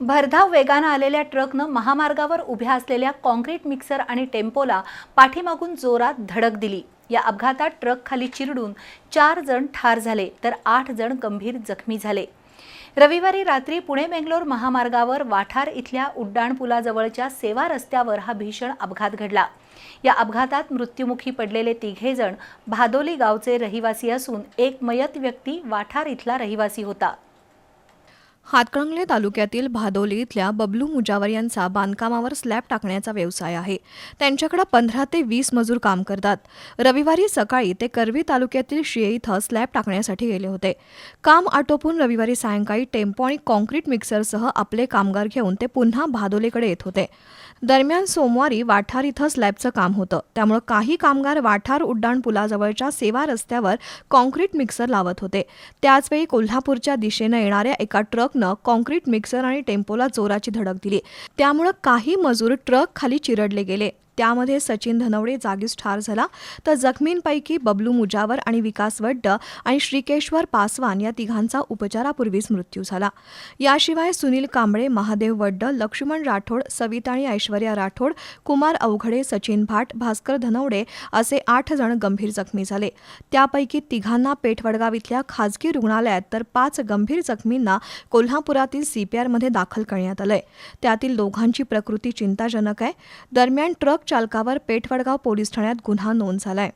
भरधाव वेगानं आलेल्या ट्रकनं महामार्गावर उभ्या असलेल्या कॉन्क्रीट मिक्सर आणि टेम्पोला पाठीमागून जोरात धडक दिली. या अपघातात ट्रक खाली चिरडून चार जण ठार झाले तर आठ जण गंभीर जखमी झाले. रविवारी रात्री पुणे बेंगलोर महामार्गावर वाठार इथल्या उड्डाणपुलाजवळच्या सेवा रस्त्यावर हा भीषण अपघात घडला. या अपघातात मृत्युमुखी पडलेले तिघे जण भादोली गावचे रहिवासी असून एक मयत व्यक्ती वाठार इथला रहिवासी होता. हातकणंगले तालुक्यातील भादोली इथल्या बबलू मुजावर यांचा बांधकामावर स्लॅब टाकण्याचा व्यवसाय आहे. त्यांच्याकडे पंधरा ते वीस मजूर काम करतात. रविवारी सकाळी ते करवी तालुक्यातील शिये इथं स्लॅब टाकण्यासाठी गेले होते. काम आटोपून रविवारी सायंकाळी टेम्पो आणि कॉन्क्रीट मिक्सरसह आपले कामगार घेऊन ते पुन्हा भादोलीकडे येत होते. दरम्यान सोमवारी वाठार इथं स्लॅबचं काम होतं. त्यामुळे काही कामगार वाठार उड्डाण पुलाजवळच्या सेवा रस्त्यावर कॉन्क्रीट मिक्सर लावत होते. त्याचवेळी कोल्हापूरच्या दिशेनं येणाऱ्या एका ट्रक ट्रकनं कॉन्क्रीट मिक्सर आणि टेम्पोला जोराची धडक दिली. त्यामुळं काही मजूर ट्रक खाली चिरडले गेले. त्यामध्ये सचिन धनवडे जागीच ठार झाला. तर जखमींपैकी बबलू मुजावर आणि विकास वड्ड आणि श्रीकेश्वर पासवान या तिघांचा उपचारापूर्वीच मृत्यू झाला. याशिवाय सुनील कांबळे महादेव वड्ड लक्ष्मण राठोड सविता आणि ऐश्वर्या राठोड कुमार अवघडे सचिन भाट भास्कर धनवडे असे आठ जण गंभीर जखमी झाले. त्यापैकी तिघांना पेठवडगाव इथल्या खाजगी रुग्णालयात तर पाच गंभीर जखमींना कोल्हापुरातील सीपीआरमध्ये दाखल करण्यात आलंय. त्यातील दोघांची प्रकृती चिंताजनक आहे. दरम्यान ट्रक चालकावर पेठवडगाव पोलीस ठाण्यात गुन्हा नोंद झालाय.